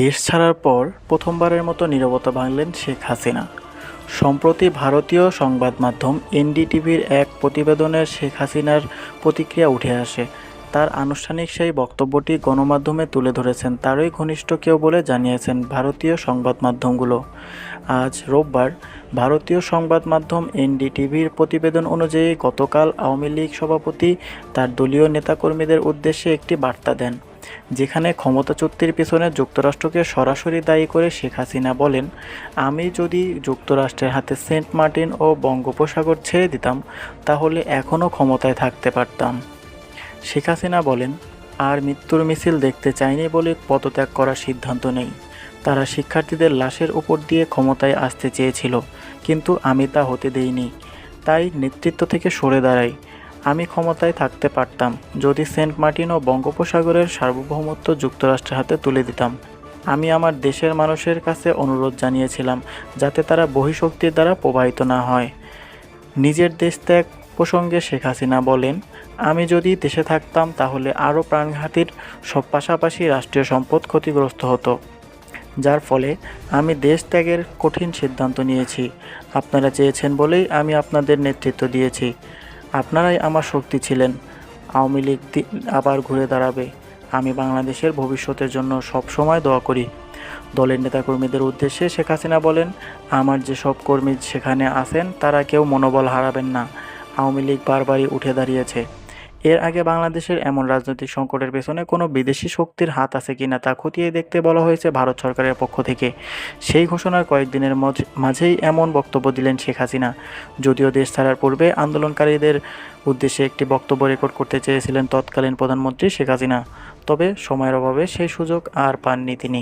দেশ ছাড়ার পর প্রথমবারের মতো নিরবতা ভাঙলেন শেখ হাসিনা। সম্প্রতি ভারতীয় সংবাদ মাধ্যম এনডিটিভির এক প্রতিবেদনে শেখ হাসিনার প্রতিক্রিয়া উঠে আসে। তার আনুষ্ঠানিক সেই বক্তব্যটি গণমাধ্যমে তুলে ধরেছেন, তারই ঘনিষ্ঠ কেউ বলে জানিয়েছেন ভারতীয় সংবাদ মাধ্যমগুলো। আজ রোববার ভারতীয় সংবাদ মাধ্যম এনডিটিভির প্রতিবেদন অনুযায়ী গতকাল আওয়ামী লীগ সভাপতি তার দলীয় নেতাকর্মীদের উদ্দেশ্যে একটি বার্তা দেন, যেখানে ক্ষমতাচ্যুতির পিছনে যুক্তরাষ্ট্রকে সরাসরি দায়ী করে শেখ হাসিনা বলেন, আমি যদি যুক্তরাষ্ট্রের হাতে সেন্ট মার্টিন ও বঙ্গোপসাগর ছেড়ে দিতাম, তাহলে এখনও ক্ষমতায় থাকতে পারতাম। শেখ হাসিনা বলেন, আর মৃত্যুর মিছিল দেখতে চায়নি বলে পদত্যাগ করার সিদ্ধান্ত নেই। তারা শিক্ষার্থীদের লাশের উপর দিয়ে ক্ষমতায় আসতে চেয়েছিল, কিন্তু আমি তা হতে দেইনি। তাই নেতৃত্ব থেকে সরে দাঁড়াই। আমি ক্ষমতায় থাকতে পারতাম। যদি সেন্ট মার্টিন ও বঙ্গোপসাগরের সার্বভৌমত্ব যুক্তরাষ্ট্রের হাতে তুলে দিতাম। আমি আমার দেশের মানুষের কাছে অনুরোধ জানিয়েছিলাম, যাতে তারা বহিঃশক্তির দ্বারা প্রবাহিত না হয়। নিজের দেশ ত্যাগ প্রসঙ্গে শেখ হাসিনা বলেন, আমি যদি দেশে থাকতাম তাহলে আরও প্রাণঘাতীর সব পাশাপাশি রাষ্ট্রীয় সম্পদ ক্ষতিগ্রস্ত হতো। যার ফলে আমি দেশ ত্যাগের কঠিন সিদ্ধান্ত নিয়েছি। আপনারা চেয়েছেন বলেই আমি আপনাদের নেতৃত্ব দিয়েছি। আপনারাই আমার শক্তি ছিলেন। আওয়ামী লীগ আবার ঘুরে দাঁড়াবে। আমি বাংলাদেশের ভবিষ্যতের জন্য সব সময় দোয়া করি। দলের নেতাকর্মীদের উদ্দেশ্যে শেখ হাসিনা বলেন, আমার যেসব কর্মী সেখানে আছেন তারা কেউ মনোবল হারাবেন না। আওয়ামী লীগ বারবারই উঠে দাঁড়িয়েছে। এর আগে বাংলাদেশের এমন রাজনৈতিক সংকটের পেছনে কোনো বিদেশি শক্তির হাত আছে কিনা তা খতিয়ে দেখতে বলা হয়েছে ভারত সরকারের পক্ষ থেকে। সেই ঘোষণার কয়েকদিনের মাঝেই এমন বক্তব্য দিলেন শেখ হাসিনা। যদিও দেশ ছাড়ার পূর্বে আন্দোলনকারীদের উদ্দেশ্যে একটি বক্তব্য রেকর্ড করতে চেয়েছিলেন তৎকালীন প্রধানমন্ত্রী শেখ হাসিনা, তবে সময়ের অভাবে সেই সুযোগ আর পাননি তিনি।